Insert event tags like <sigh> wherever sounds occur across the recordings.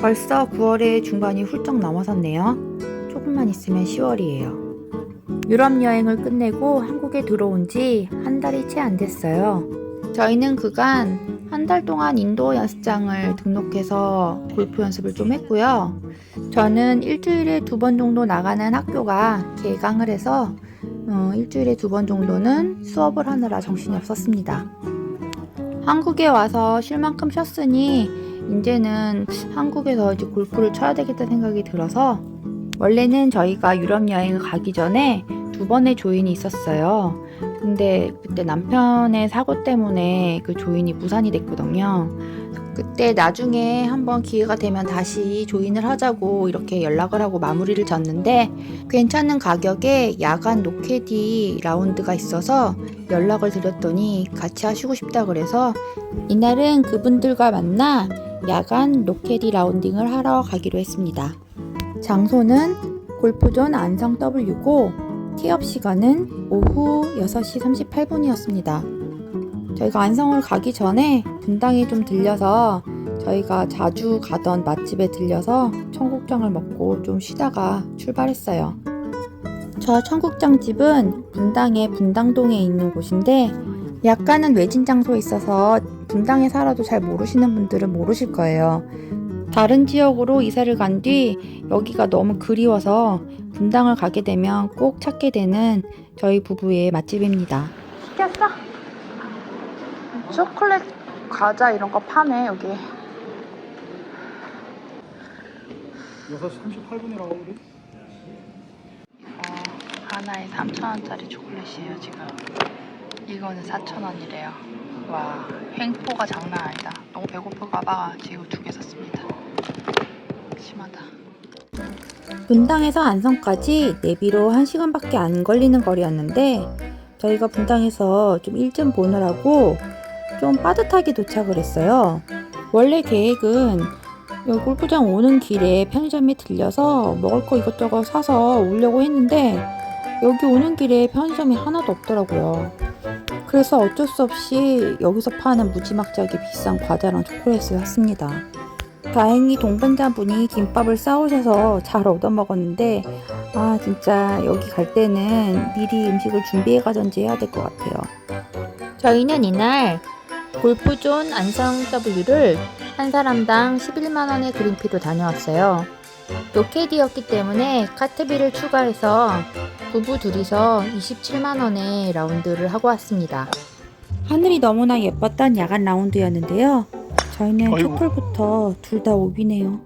벌써 9월의 중반이 훌쩍 넘어섰네요. 조금만 있으면 10월이에요. 유럽 여행을 끝내고 한국에 들어온 지 한 달이 채 안 됐어요. 저희는 그간 한 달 동안 인도 연습장을 등록해서 골프 연습을 좀 했고요. 저는 일주일에 두 번 정도 나가는 학교가 개강을 해서 어, 일주일에 두 번 정도는 수업을 하느라 정신이 없었습니다. 한국에 와서 쉴 만큼 쉬었으니 이제는 한국에서 이제 골프를 쳐야 되겠다 생각이 들어서 원래는 저희가 유럽 여행을 가기 전에 두 번의 조인이 있었어요. 근데 그때 남편의 사고 때문에 그 조인이 무산이 됐거든요. 그때 나중에 한번 기회가 되면 다시 조인을 하자고 이렇게 연락을 하고 마무리를 졌는데 괜찮은 가격에 야간 노케디 라운드가 있어서 연락을 드렸더니 같이 하시고 싶다 그래서 이날은 그분들과 만나 야간 노케디 라운딩을 하러 가기로 했습니다. 장소는 골프존 안성 W고 티업 시간은 오후 6시 38분이었습니다. 저희가 안성을 가기 전에 분당에 좀 들려서 저희가 자주 가던 맛집에 들려서 청국장을 먹고 좀 쉬다가 출발했어요. 저 청국장 집은 분당의 분당동에 있는 곳인데 약간은 외진 장소에 있어서 분당에 살아도 잘 모르시는 분들은 모르실 거예요. 다른 지역으로 이사를 간 뒤 여기가 너무 그리워서 분당을 가게 되면 꼭 찾게 되는 저희 부부의 맛집입니다. 시켰어? 초콜릿 과자 이런 거 파네 여기. 6시 38분이라고 우리? 어, 하나에 3,000원짜리 초콜릿이에요, 지금. 이거는 4,000원이래요. 와, 횡포가 장난 아니다. 너무 배고플까봐 지금 두개 샀습니다. 심하다. 분당에서 안성까지 내비로 1시간밖에 안 걸리는 거리였는데 저희가 분당에서 좀 일 좀 보느라고 좀 빠듯하게 도착을 했어요. 원래 계획은 골프장 오는 길에 편의점에 들려서 먹을 거 이것저것 사서 오려고 했는데 여기 오는 길에 편의점이 하나도 없더라고요. 그래서 어쩔 수 없이 여기서 파는 무지막지하게 비싼 과자랑 초콜릿을 샀습니다. 다행히 동반자분이 김밥을 싸오셔서 잘 얻어먹었는데 아 진짜 여기 갈 때는 미리 음식을 준비해 가든지 해야 될 것 같아요. 저희는 이날 골프존 안성 W를 한 사람당 11만원의 그린피로 다녀왔어요. 노케디였기 때문에 카트비를 추가해서 부부 둘이서 27만원의 라운드를 하고 왔습니다. 하늘이 너무나 예뻤던 야간 라운드였는데요. 저희는 아이고. 첫홀부터 둘 다 오비네요.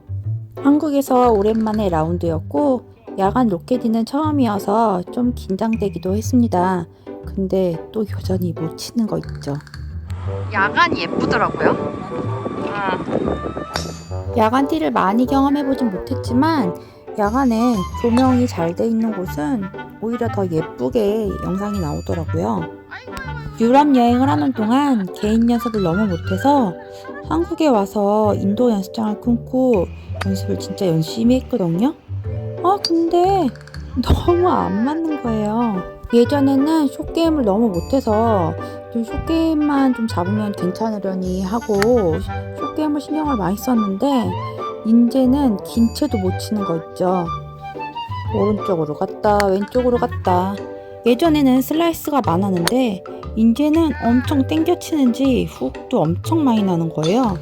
한국에서 오랜만에 라운드였고 야간 로켓이는 처음이어서 좀 긴장되기도 했습니다. 근데 또 여전히 못 치는 거 있죠. 야간이 예쁘더라고요. 야간 티를 많이 경험해보진 못했지만 야간에 조명이 잘 돼 있는 곳은 오히려 더 예쁘게 영상이 나오더라고요. 유럽 여행을 하는 동안 개인 연습을 너무 못해서 한국에 와서 인도 연습장을 끊고 연습을 진짜 열심히 했거든요. 아, 근데 <laughs> 너무 안 맞는 거예요. 예전에는 숏게임을 너무 못해서 좀 숏게임만 좀 잡으면 괜찮으려니 하고 숏게임을 신경을 많이 썼는데 이제는 긴 채도 못 치는 거 있죠. 오른쪽으로 갔다 왼쪽으로 갔다 예전에는 슬라이스가 많았는데 이제는 엄청 땡겨 치는지 훅도 엄청 많이 나는 거예요.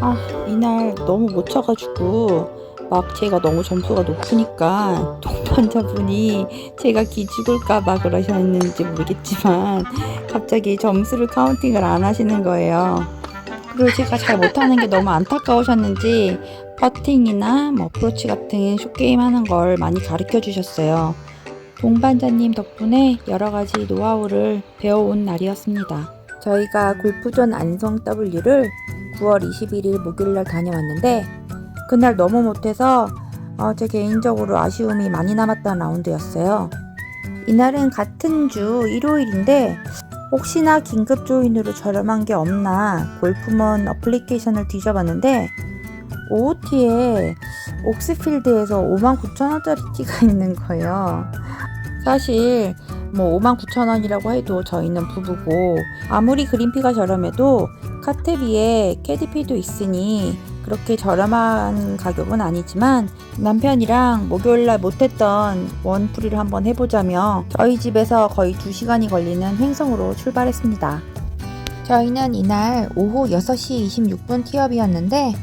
아, 이날 너무 못 쳐가지고 막 제가 너무 점수가 높으니까 동반자분이 제가 기죽을까봐 그러셨는지 모르겠지만 갑자기 점수를 카운팅을 안 하시는 거예요. 그리고 제가 잘 못하는 게 너무 안타까우셨는지 퍼팅이나 뭐 어프로치 같은 숏게임 하는 걸 많이 가르쳐 주셨어요. 동반자님 덕분에 여러 가지 노하우를 배워온 날이었습니다. 저희가 골프존 안성 W를 9월 21일 목요일날 다녀왔는데 그날 너무 못해서 어, 제 개인적으로 아쉬움이 많이 남았던 라운드였어요. 이날은 같은 주 일요일인데 혹시나 긴급 조인으로 저렴한 게 없나 골프먼 어플리케이션을 뒤져봤는데 OOT에 옥스필드에서 59,000원짜리 티가 <laughs> 있는 거예요. 사실 뭐 59,000원이라고 해도 저희는 부부고 아무리 그린피가 저렴해도 카테비에 캐디피도 있으니 그렇게 저렴한 가격은 아니지만 남편이랑 목요일날 못했던 원풀이를 한번 해보자며 저희 집에서 거의 2시간이 걸리는 횡성으로 출발했습니다. 저희는 이날 오후 6시 26분 티업이었는데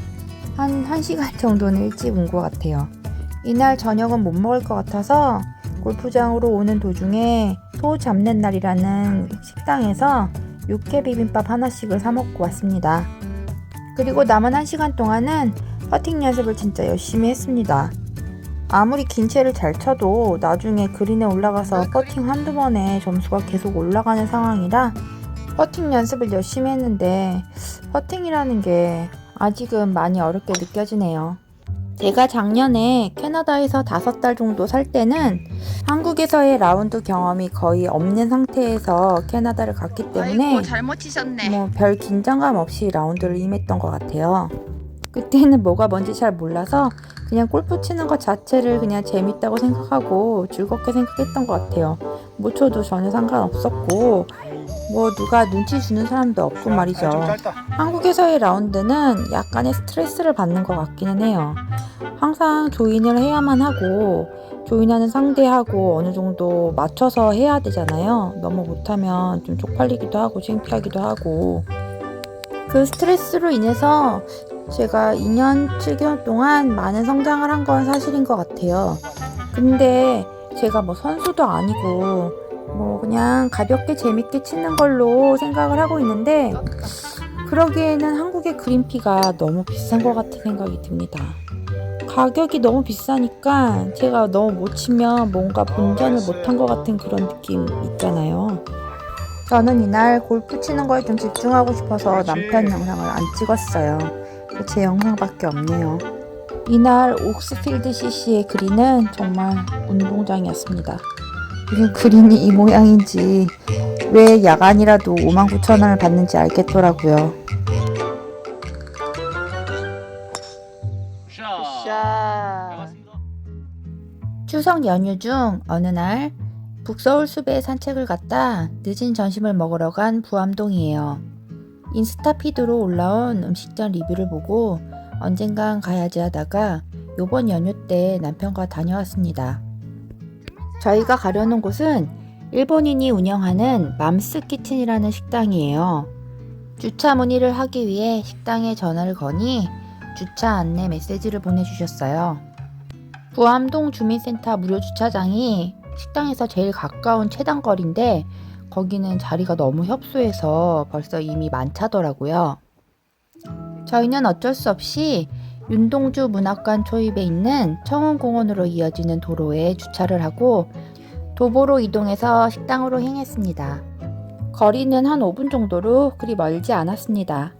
한 1시간 정도는 일찍 온 것 같아요. 이날 저녁은 못 먹을 것 같아서 골프장으로 오는 도중에 소 잡는 날이라는 식당에서 육회 비빔밥 하나씩을 사 먹고 왔습니다. 그리고 남은 1시간 동안은 퍼팅 연습을 진짜 열심히 했습니다. 아무리 긴 채를 잘 쳐도 나중에 그린에 올라가서 퍼팅 한두 번에 점수가 계속 올라가는 상황이라 퍼팅 연습을 열심히 했는데 퍼팅이라는 게 아직은 많이 어렵게 느껴지네요. 제가 작년에 캐나다에서 다섯 달 정도 살 때는 한국에서의 라운드 경험이 거의 없는 상태에서 캐나다를 갔기 때문에 아이고 잘못 치셨네. 뭐 별 긴장감 없이 라운드를 임했던 것 같아요. 그때는 뭐가 뭔지 잘 몰라서 그냥 골프 치는 것 자체를 그냥 재밌다고 생각하고 즐겁게 생각했던 것 같아요. 못 쳐도 전혀 상관없었고 뭐 누가 눈치 주는 사람도 없고 말이죠. 한국에서의 라운드는 약간의 스트레스를 받는 것 같기는 해요. 항상 조인을 해야만 하고 조인하는 상대하고 어느 정도 맞춰서 해야 되잖아요. 너무 못하면 좀 쪽팔리기도 하고 창피하기도 하고 그 스트레스로 인해서 제가 2년 7개월 동안 많은 성장을 한 건 사실인 것 같아요. 근데 제가 뭐 선수도 아니고 뭐 그냥 가볍게 재밌게 치는 걸로 생각을 하고 있는데 그러기에는 한국의 그린피가 너무 비싼 것 같은 생각이 듭니다. 가격이 너무 비싸니까 제가 너무 못 치면 뭔가 본전을 못한 것 같은 그런 느낌 있잖아요. 저는 이날 골프 치는 거에 좀 집중하고 싶어서 남편 영상을 안 찍었어요. 제 영상밖에 없네요. 이날 옥스필드 CC의 그린은 정말 운동장이었습니다. 이게 그린이 이 모양인지 왜 야간이라도 59,000원을 받는지 알겠더라고요. 샤. 추석 연휴 중 어느 날 북서울 숲에 산책을 갔다 늦은 점심을 먹으러 간 부암동이에요. 인스타 피드로 올라온 음식점 리뷰를 보고 언젠간 가야지 하다가 요번 연휴 때 남편과 다녀왔습니다. 저희가 가려는 곳은 일본인이 운영하는 맘스 키친이라는 식당이에요. 주차 문의를 하기 위해 식당에 전화를 거니 주차 안내 메시지를 보내주셨어요. 부암동 주민센터 무료 주차장이 식당에서 제일 가까운 최단거리인데 거기는 자리가 너무 협소해서 벌써 이미 만차더라고요. 저희는 어쩔 수 없이 윤동주 문학관 초입에 있는 청운공원으로 이어지는 도로에 주차를 하고 도보로 이동해서 식당으로 행했습니다. 거리는 한 5분 정도로 그리 멀지 않았습니다.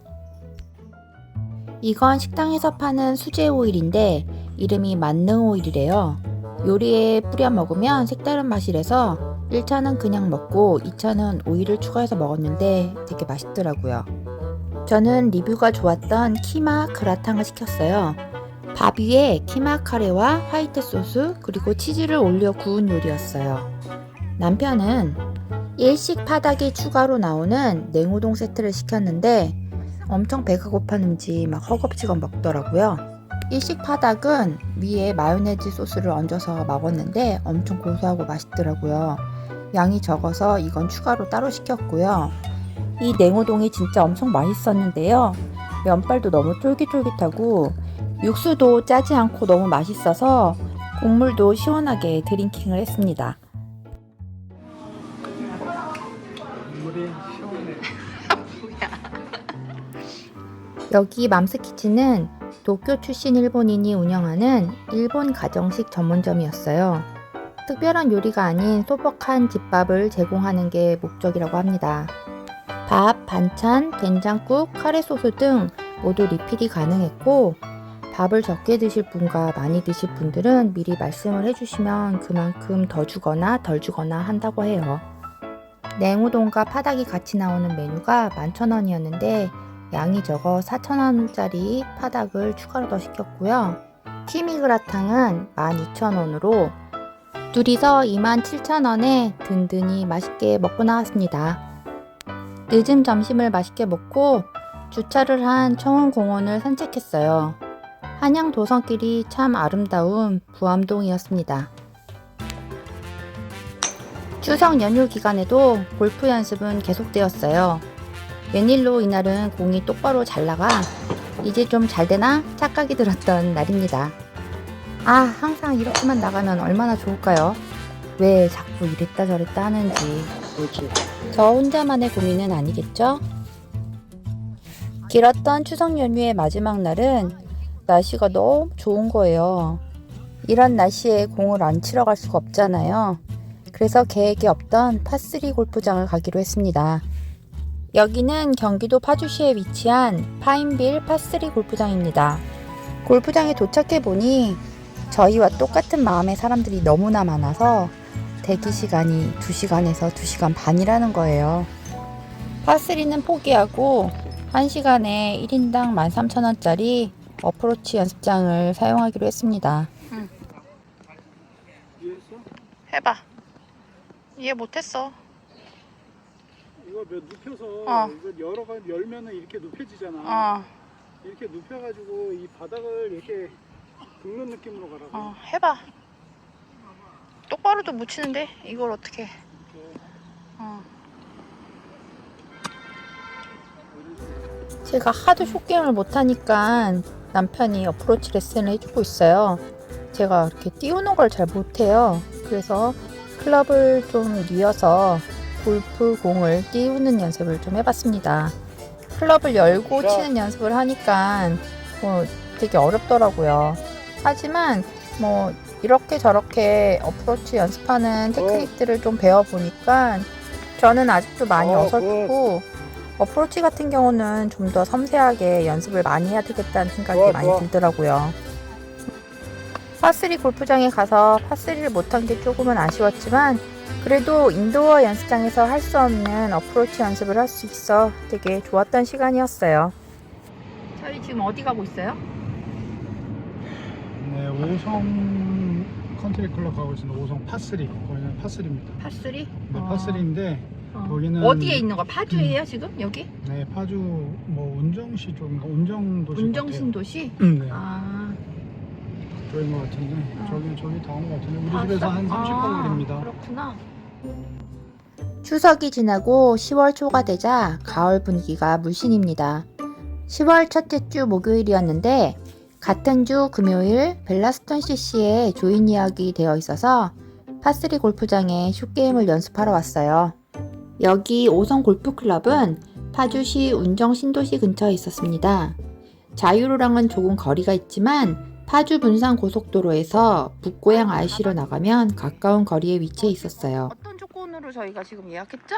이건 식당에서 파는 수제 오일인데 이름이 만능 오일이래요. 요리에 뿌려 먹으면 색다른 맛이라서 1차는 그냥 먹고 2차는 오일을 추가해서 먹었는데 되게 맛있더라고요. 저는 리뷰가 좋았던 키마 그라탕을 시켰어요. 밥 위에 키마 카레와 화이트 소스 그리고 치즈를 올려 구운 요리였어요. 남편은 일식 파닭이 추가로 나오는 냉우동 세트를 시켰는데 엄청 배가 고팠는지 막 허겁지겁 먹더라고요. 일식 파닭은 위에 마요네즈 소스를 얹어서 먹었는데 엄청 고소하고 맛있더라고요. 양이 적어서 이건 추가로 따로 시켰고요. 이 냉우동이 진짜 엄청 맛있었는데요. 면발도 너무 쫄깃쫄깃하고 육수도 짜지 않고 너무 맛있어서 국물도 시원하게 드링킹을 했습니다. <laughs> 여기 맘스키치는 도쿄 출신 일본인이 운영하는 일본 가정식 전문점이었어요. 특별한 요리가 아닌 소박한 집밥을 제공하는 게 목적이라고 합니다. 밥, 반찬, 된장국, 카레 소스 등 모두 리필이 가능했고 밥을 적게 드실 분과 많이 드실 분들은 미리 말씀을 해주시면 그만큼 더 주거나 덜 주거나 한다고 해요. 냉우동과 파닭이 같이 나오는 메뉴가 11,000원이었는데 양이 적어 4,000원짜리 파닭을 추가로 더 시켰고요. 키미그라탕은 12,000원으로 둘이서 27,000원에 든든히 맛있게 먹고 나왔습니다. 늦은 점심을 맛있게 먹고 주차를 한 청운공원을 산책했어요. 한양 도성길이 참 아름다운 부암동이었습니다. 추석 연휴 기간에도 골프 연습은 계속되었어요. 웬일로 이날은 공이 똑바로 잘 나가 이제 좀 잘 되나 착각이 들었던 날입니다. 아, 항상 이렇게만 나가면 얼마나 좋을까요? 왜 자꾸 이랬다 저랬다 하는지. 그렇지. 저 혼자만의 고민은 아니겠죠? 길었던 추석 연휴의 마지막 날은 날씨가 너무 좋은 거예요. 이런 날씨에 공을 안 치러 갈 수가 없잖아요. 그래서 계획이 없던 파3 골프장을 가기로 했습니다. 여기는 경기도 파주시에 위치한 파인빌 파3 골프장입니다. 골프장에 도착해 보니 저희와 똑같은 마음의 사람들이 너무나 많아서 대기 시간이 2시간에서 2시간 반이라는 거예요. 파3는 포기하고 1시간에 1인당 13,000원짜리 어프로치 연습장을 사용하기로 했습니다. 이해했어? 해봐. 이해 못했어. 이거 몇 눕혀서 어. 이거 열어 가 열면은 이렇게 눕혀지잖아. 어, 이렇게 눕혀가지고 이 바닥을 이렇게 긁는 느낌으로 가라고. 어, 해봐. 똑바로도 못 치는데 이걸 어떻게? 어. 제가 하도 숏게임을 못하니까 남편이 어프로치 레슨을 해주고 있어요. 제가 이렇게 띄우는 걸 잘 못해요. 그래서 클럽을 좀 뉘어서 골프 공을 띄우는 연습을 좀 해봤습니다. 클럽을 열고 자. 치는 연습을 하니까 뭐 되게 어렵더라고요. 하지만 뭐 이렇게 저렇게 어프로치 연습하는 테크닉들을 좀 배워보니까 저는 아직도 많이 어, 어설프고 어프로치 같은 경우는 좀 더 섬세하게 연습을 많이 해야 되겠다는 생각이 좋아, 많이. 들더라고요. 파3 골프장에 가서 파3를 못한 게 조금은 아쉬웠지만 그래도 인도어 연습장에서 할 수 없는 어프로치 연습을 할 수 있어 되게 좋았던 시간이었어요. 저희 지금 어디 가고 있어요? 네, 오성 컨트리 클럽 가고 있습니다. 오성 파3. 거기는 파3입니다. 파3? 네, 어. 파3인데 어. 거기는- 어디에 있는 거? 파주예요 지금 여기? 네, 파주 뭐 운정시 쪽인가 운정 도시 운정신 도시? 같아요. 네, 아, 그런 것 같은데 어. 저기 저기 다온 것 같은데 우리 아, 집에서 한 30분 아, 거리입니다. 그렇구나. 추석이 지나고 10월 초가 되자 가을 분위기가 물씬입니다. 10월 첫째 주 목요일이었는데 같은 주 금요일 벨라스톤 CC에 조인 예약이 되어 있어서 파3 골프장에 슛게임을 연습하러 왔어요. 여기 오성 골프클럽은 파주시 운정 신도시 근처에 있었습니다. 자유로랑은 조금 거리가 있지만 파주 분산 고속도로에서 북고양 IC로 나가면 가까운 거리에 위치해 있었어요. 어떤 조건으로 저희가 지금 예약했죠?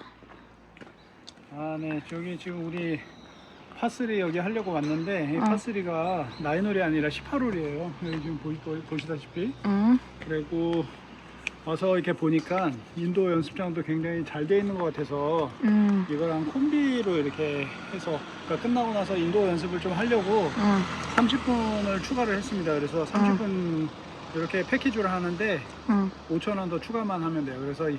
아, 네. 저기 지금 우리 파3 여기 하려고 왔는데 이 어. 파3가 9홀이 아니라 18홀이에요. 여기 지금 보이, 보- 보시다시피 응. 그리고 와서 이렇게 보니까 인도 연습장도 굉장히 잘 돼 있는 것 같아서 응. 이거랑 콤비로 이렇게 해서 그러니까 끝나고 나서 인도 연습을 좀 하려고 응. 30분을 추가를 했습니다. 그래서 30분 이렇게 패키지로 하는데 응. 5천 원 더 추가만 하면 돼요. 그래서 이-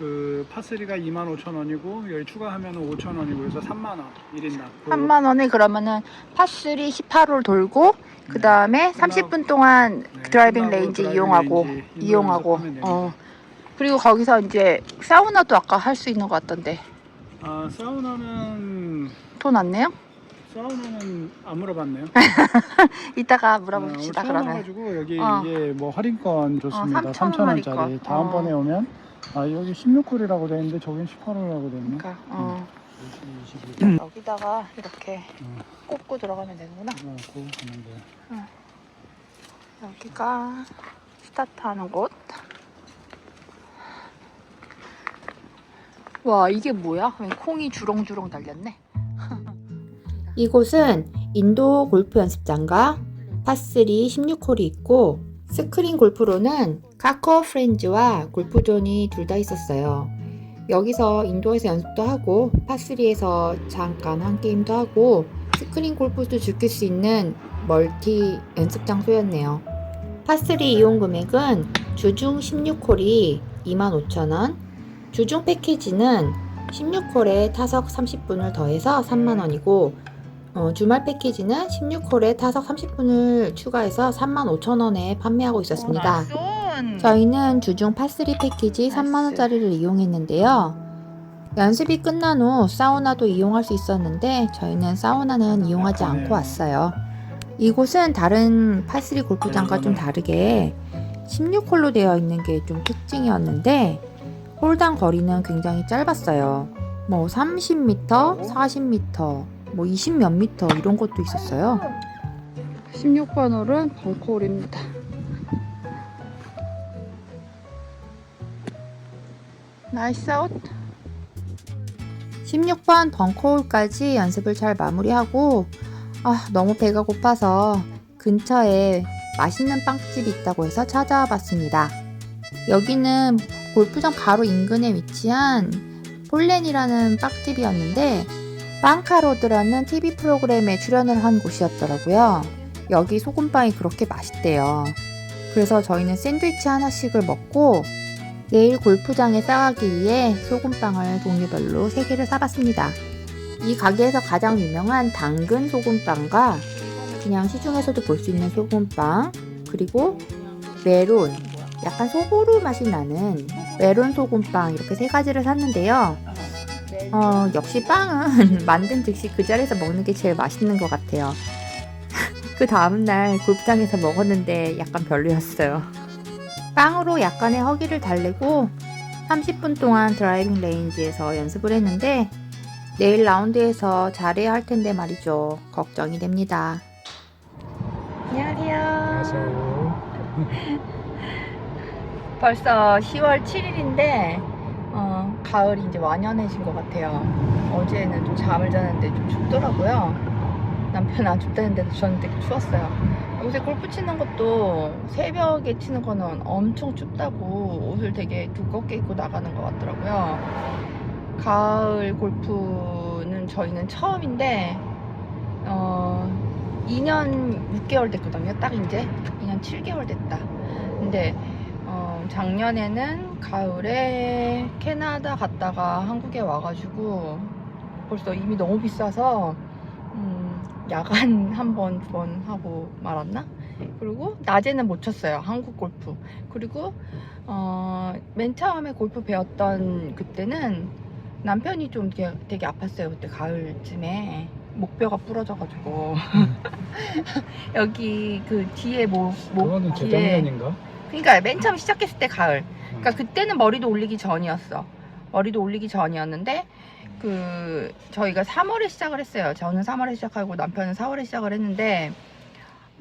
그 파3가 2만 5천 원이고 여기 추가하면 5천 원이고 그래서 3만 원 1인당. 3만 원에 그러면은 파3 18홀 돌고 그 다음에 30분 동안 네, 드라이빙 끝나고 레인지 드라이빙 이용하고 레인지 이용하고 됩니다. 어 그리고 거기서 이제 사우나도 아까 할 수 있는 것 같던데 아 사우나는 돈 안 내요? 사우나는 안 물어봤네요. <laughs> 이따가 아, 물어봅시다 그러면 와가지고 여기 어. 이게 뭐 할인권 좋습니다. 어, 3,000원 3천 원짜리. 할인권. 다음번에 어. 오면 아 여기 16홀이라고 돼 있는데 저긴 18홀이라고 돼 있네. 그러니까 어. 20, 22. 여기다가 이렇게 음. 꽂고 들어가면 되는구나 어, 그거 가면 돼. 여기가 스타트하는 곳. 와 이게 뭐야? 왜 콩이 주렁주렁 달렸네. <laughs> 이곳은 인도 골프 연습장과 파3 16홀이 있고 스크린 골프로는 카커 프렌즈와 골프존이 둘 다 있었어요. 여기서 인도에서 연습도 하고 파3에서 잠깐 한 게임도 하고 스크린 골프도 즐길 수 있는 멀티 연습 장소였네요. 파3 이용 금액은 주중 16홀이 25,000원, 주중 패키지는 16홀에 타석 30분을 더해서 3만원이고 어, 주말 패키지는 16홀에 타석 30분을 추가해서 35,000원에 판매하고 있었습니다. 저희는 주중 파3 패키지 나이스. 3만원짜리를 이용했는데요. 연습이 끝난 후 사우나도 이용할 수 있었는데 저희는 사우나는 이용하지 않고 왔어요. 이곳은 다른 파3 골프장과 좀 다르게 16홀로 되어 있는 게 좀 특징이었는데 홀당 거리는 굉장히 짧았어요. 뭐 30m, 40m, 뭐 20몇 미터 이런 것도 있었어요. 16번 홀은 벙커홀입니다. 나이스 아웃. 16번 벙커홀까지 연습을 잘 마무리하고 아 너무 배가 고파서 근처에 맛있는 빵집이 있다고 해서 찾아와 봤습니다. 여기는 골프장 바로 인근에 위치한 폴렌이라는 빵집이었는데 빵카로드라는 TV 프로그램에 출연을 한 곳이었더라고요. 여기 소금빵이 그렇게 맛있대요. 그래서 저희는 샌드위치 하나씩을 먹고 내일 골프장에 싸가기 위해 소금빵을 종류별로 3개를 사봤습니다. 이 가게에서 가장 유명한 당근 소금빵과 그냥 시중에서도 볼 수 있는 소금빵, 그리고 메론, 약간 소보루 맛이 나는 메론 소금빵 이렇게 세 가지를 샀는데요. 어, 역시 빵은 <laughs> 만든 즉시 그 자리에서 먹는 게 제일 맛있는 것 같아요. <laughs> 그 다음날 골프장에서 먹었는데 약간 별로였어요. 빵으로 약간의 허기를 달래고 30분 동안 드라이빙 레인지에서 연습을 했는데 내일 라운드에서 잘해야 할 텐데 말이죠. 걱정이 됩니다. 안녕하세요. <laughs> 벌써 10월 7일인데 어, 가을이 이제 완연해진 것 같아요. 어제는 좀 잠을 자는데 좀 춥더라고요. 남편 안 춥다는데도 저는 되게 추웠어요. 요새 골프 치는 것도 새벽에 치는 거는 엄청 춥다고 옷을 되게 두껍게 입고 나가는 것 같더라고요. 가을 골프는 저희는 처음인데 어, 2년 6개월 됐거든요. 딱 이제 2년 7개월 됐다. 근데 어, 작년에는 가을에 캐나다 갔다가 한국에 와가지고 벌써 이미 너무 비싸서 음, 야간 한 번, 두 번 하고 말았나? 그리고 낮에는 못 쳤어요. 한국 골프. 그리고 어, 맨 처음에 골프 배웠던 그때는 남편이 좀 되게, 아팠어요. 그때 가을쯤에. 목뼈가 부러져가지고 <laughs> 여기 그 뒤에 목, 목 그거는 뒤에 재작년인가? 그러니까 맨 처음 시작했을 때 가을. 그러니까 그때는 머리도 올리기 전이었어. 머리도 올리기 전이었는데 그 저희가 3월에 시작을 했어요. 저는 3월에 시작하고 남편은 4월에 시작을 했는데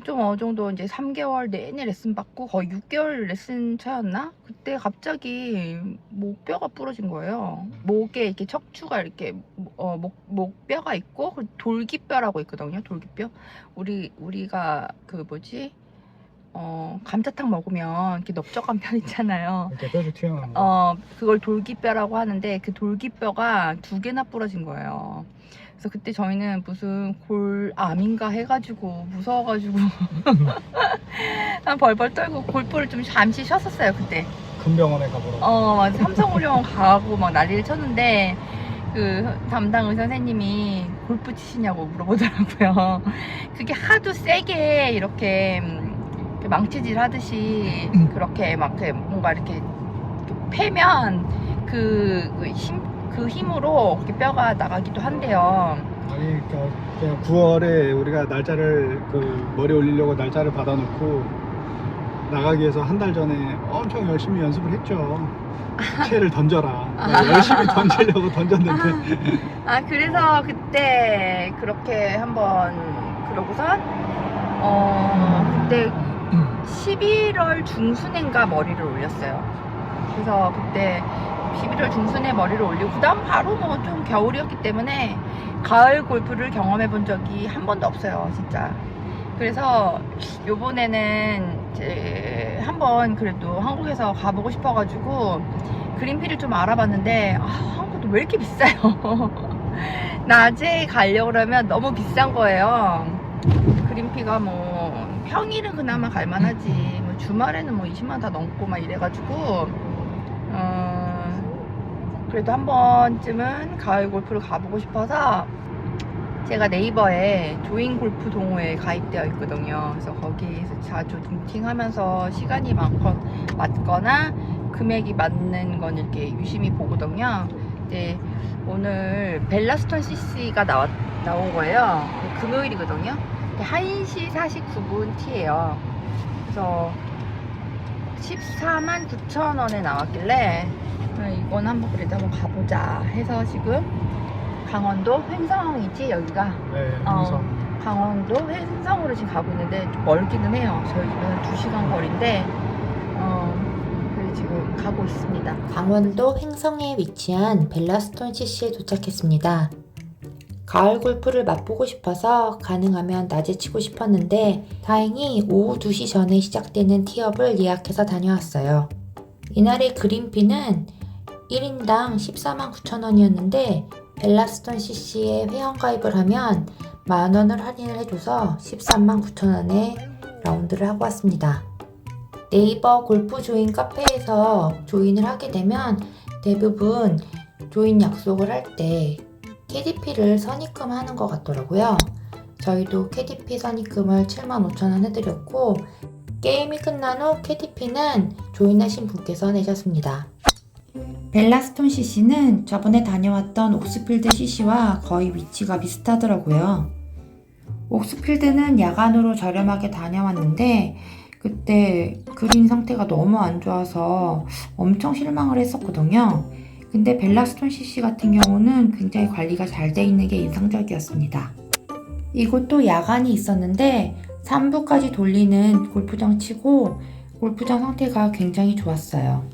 좀 어느 정도 이제 3개월 내내 레슨 받고 거의 6개월 레슨 차였나? 그때 갑자기 목뼈가 부러진 거예요. 목에 이렇게 척추가 이렇게 어, 목, 목뼈가 있고 그 돌기뼈라고 있거든요. 돌기뼈. 우리 우리가 그 뭐지? 어, 감자탕 먹으면 이렇게 넓적한 편 있잖아요. 이렇게 뼈쭉 튀어나온 거. 어, 그걸 돌기뼈라고 하는데 그 돌기뼈가 두 개나 부러진 거예요. 그래서 그때 저희는 무슨 골암인가 해가지고 무서워가지고 <laughs> 한 벌벌 떨고 골프를 좀 잠시 쉬었었어요 그때. 큰 병원에 가보러. 어, 막 삼성의료원 가고 막 난리를 쳤는데 그 담당 의사 선생님이 골프 치시냐고 물어보더라고요. 그게 하도 세게 이렇게 음, 이렇게 망치질 하듯이 그렇게 막 이렇게 뭔가 이렇게 패면 그, 그 힘, 그 힘으로 그렇게 뼈가 나가기도 한대요. 아니 그러니까 그냥 9월에 우리가 날짜를 그 머리 올리려고 날짜를 받아놓고 나가기 위해서 한 달 전에 엄청 열심히 연습을 했죠. <laughs> 채를 던져라. 그냥 열심히 던지려고 던졌는데 아 그래서 그때 그렇게 한번 그러고선 어 그때 11월 중순인가 머리를 올렸어요. 그래서 그때 11월 중순에 머리를 올리고 그다음 바로 뭐 좀 겨울이었기 때문에 가을 골프를 경험해 본 적이 한 번도 없어요, 진짜. 그래서 요번에는 한번 그래도 한국에서 가보고 싶어가지고 그린피를 좀 알아봤는데 아, 한국도 왜 이렇게 비싸요? <laughs> 낮에 가려고 그러면 너무 비싼 거예요. 그린피가 뭐 평일은 그나마 갈만하지 뭐 주말에는 뭐 20만 원다 넘고 막 이래가지고 어, 그래도 한 번쯤은 가을 골프를 가보고 싶어서 제가 네이버에 조인 골프 동호회에 가입되어 있거든요. 그래서 거기에서 자주 미팅하면서 시간이 많거, 맞거나 금액이 맞는 건 이렇게 유심히 보거든요. 이제 오늘 벨라스톤 CC가 나왔, 나온 거예요. 금요일이거든요. 1시 49분 티예요. 그래서 14만 9천 원에 나왔길래 어, 이건 한번 그래도 한번 가보자 해서 지금 강원도 횡성이지 여기가 네, 어. 그래서 강원도 횡성으로 지금 가고 있는데 좀 멀기는 해요. 저희 집은 2시간 거리인데 어, 그래서 지금 가고 있습니다. 강원도 횡성에 위치한 벨라스톤 CC에 도착했습니다. 가을 골프를 맛보고 싶어서 가능하면 낮에 치고 싶었는데 다행히 오후 2시 전에 시작되는 티업을 예약해서 다녀왔어요. 이날의 그린피는 1인당 14만 9천 원이었는데 벨라스톤 CC에 회원가입을 하면 만 원을 할인을 해줘서 13만 9천 원에 라운드를 하고 왔습니다. 네이버 골프 조인 카페에서 조인을 하게 되면 대부분 조인 약속을 할때 KDP를 선입금 하는 것 같더라고요. 저희도 KDP 선입금을 75,000원 해드렸고 게임이 끝난 후 KDP는 조인하신 분께서 내셨습니다. 벨라스톤 CC는 저번에 다녀왔던 옥스필드 CC와 거의 위치가 비슷하더라고요. 옥스필드는 야간으로 저렴하게 다녀왔는데 그때 그린 상태가 너무 안 좋아서 엄청 실망을 했었거든요. 근데 벨라스톤 CC 같은 경우는 굉장히 관리가 잘 돼 있는 게 인상적이었습니다. 이곳도 야간이 있었는데 3부까지 돌리는 골프장 치고 골프장 상태가 굉장히 좋았어요.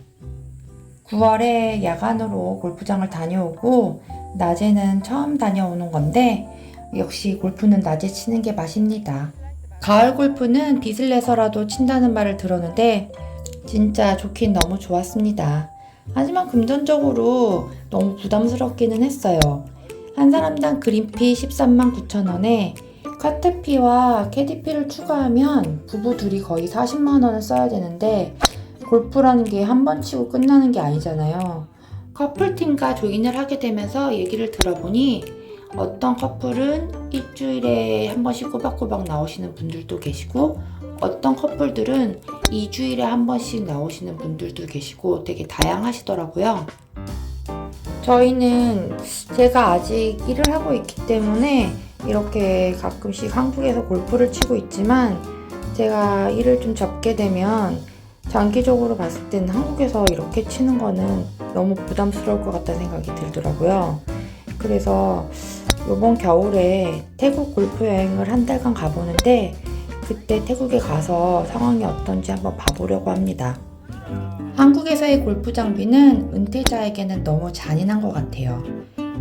9월에 야간으로 골프장을 다녀오고 낮에는 처음 다녀오는 건데 역시 골프는 낮에 치는 게 맛입니다. 가을 골프는 빚을 내서라도 친다는 말을 들었는데 진짜 좋긴 너무 좋았습니다. 하지만 금전적으로 너무 부담스럽기는 했어요. 한 사람당 그린피 13만 9천 원에 카트피와 캐디피를 추가하면 부부 둘이 거의 40만 원을 써야 되는데 골프라는 게 한 번 치고 끝나는 게 아니잖아요. 커플팀과 조인을 하게 되면서 얘기를 들어보니 어떤 커플은 일주일에 한 번씩 꼬박꼬박 나오시는 분들도 계시고 어떤 커플들은 2주일에 한 번씩 나오시는 분들도 계시고 되게 다양하시더라고요. 저희는 제가 아직 일을 하고 있기 때문에 이렇게 가끔씩 한국에서 골프를 치고 있지만 제가 일을 좀 접게 되면 장기적으로 봤을 때는 한국에서 이렇게 치는 거는 너무 부담스러울 것 같다는 생각이 들더라고요. 그래서 이번 겨울에 태국 골프 여행을 한 달간 가보는데 그때 태국에 가서 상황이 어떤지 한번 봐보려고 합니다. 한국에서의 골프 장비는 은퇴자에게는 너무 잔인한 것 같아요.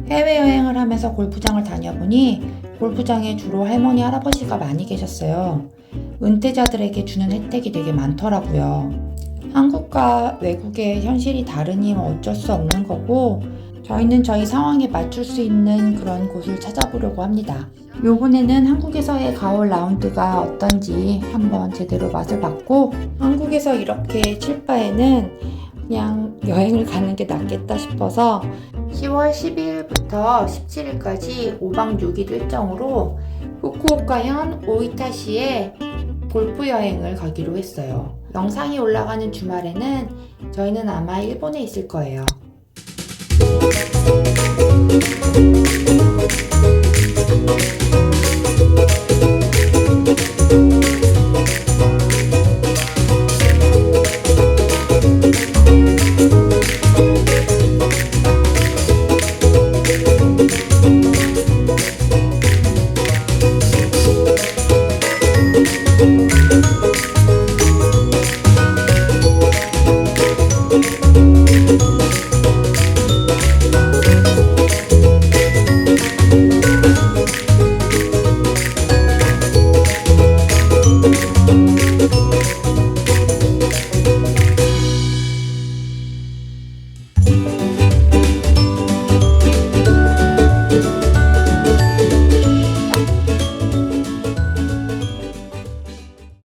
해외여행을 하면서 골프장을 다녀보니 골프장에 주로 할머니, 할아버지가 많이 계셨어요. 은퇴자들에게 주는 혜택이 되게 많더라고요. 한국과 외국의 현실이 다르니 뭐 어쩔 수 없는 거고, 저희는 저희 상황에 맞출 수 있는 그런 곳을 찾아보려고 합니다. 요번에는 한국에서의 가을 라운드가 어떤지 한번 제대로 맛을 봤고 한국에서 이렇게 칠 바에는 그냥 여행을 가는 게 낫겠다 싶어서 10월 12일부터 17일까지 5박 6일 일정으로 후쿠오카현 오이타시에 골프 여행을 가기로 했어요. 영상이 올라가는 주말에는 저희는 아마 일본에 있을 거예요. thank you.